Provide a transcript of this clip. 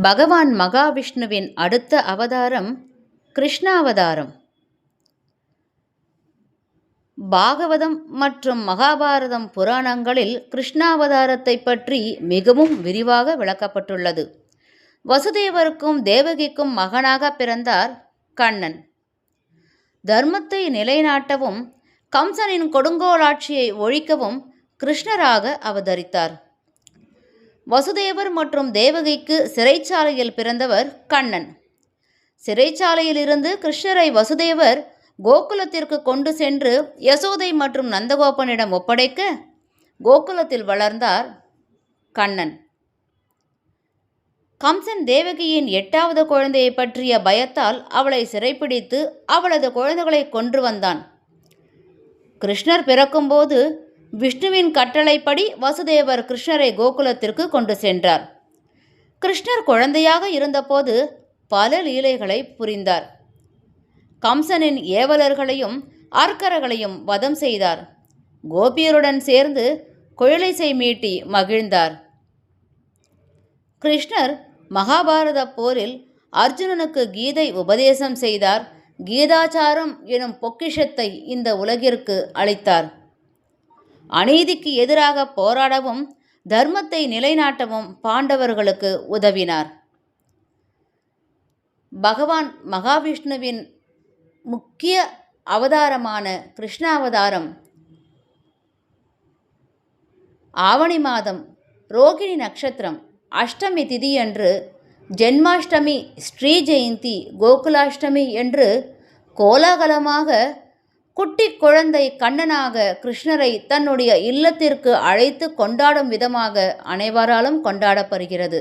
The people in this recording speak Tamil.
பகவான் மகாவிஷ்ணுவின் அடுத்த அவதாரம் கிருஷ்ணாவதாரம். பாகவதம் மற்றும் மகாபாரதம் புராணங்களில் கிருஷ்ணாவதாரத்தை பற்றி மிகவும் விரிவாக விளக்கப்பட்டுள்ளது. வசுதேவருக்கும் தேவகிக்கும் மகனாக பிறந்தார் கண்ணன். தர்மத்தை நிலைநாட்டவும் கம்சனின் கொடுங்கோலாட்சியை ஒழிக்கவும் கிருஷ்ணராக அவதரித்தார். வசுதேவர் மற்றும் தேவகிக்கு சிறைச்சாலையில் பிறந்தவர் கண்ணன். சிறைச்சாலையிலிருந்து கிருஷ்ணரை வசுதேவர் கோகுலத்திற்கு கொண்டு சென்று யசோதை மற்றும் நந்தகோபனிடம் ஒப்படைக்க கோகுலத்தில் வளர்ந்தார் கண்ணன். கம்சன் தேவகியின் எட்டாவது குழந்தையை பற்றிய பயத்தால் அவளை சிறைப்பிடித்து அவளது குழந்தைகளை கொன்று வந்தான். கிருஷ்ணர் பிறக்கும்போது விஷ்ணுவின் கட்டளைப்படி வசுதேவர் கிருஷ்ணரை கோகுலத்திற்கு கொண்டு சென்றார். கிருஷ்ணர் குழந்தையாக இருந்தபோது பல லீலைகளை புரிந்தார். கம்சனின் ஏவலர்களையும் ஆர்க்கரகளையும் வதம் செய்தார். கோபியருடன் சேர்ந்து குழலிசை மீட்டி மகிழ்ந்தார். கிருஷ்ணர் மகாபாரத போரில் அர்ஜுனனுக்கு கீதை உபதேசம் செய்தார். கீதாச்சாரம் எனும் பொக்கிஷத்தை இந்த உலகிற்கு அளித்தார். அநீதிக்கு எதிராக போராடவும் தர்மத்தை நிலைநாட்டவும் பாண்டவர்களுக்கு உதவினார். பகவான் மகாவிஷ்ணுவின் முக்கிய அவதாரமான கிருஷ்ணாவதாரம் ஆவணி மாதம் ரோகிணி நட்சத்திரம் அஷ்டமி திதியன்று ஜென்மாஷ்டமி ஸ்ரீ ஜெயந்தி கோகுலாஷ்டமி என்று கோலாகலமாக குட்டி குழந்தை கண்ணனாக கிருஷ்ணரை தன்னுடைய இல்லத்திற்கு அழைத்து கொண்டாடும் விதமாக அனைவராலும் கொண்டாடப்படுகிறது.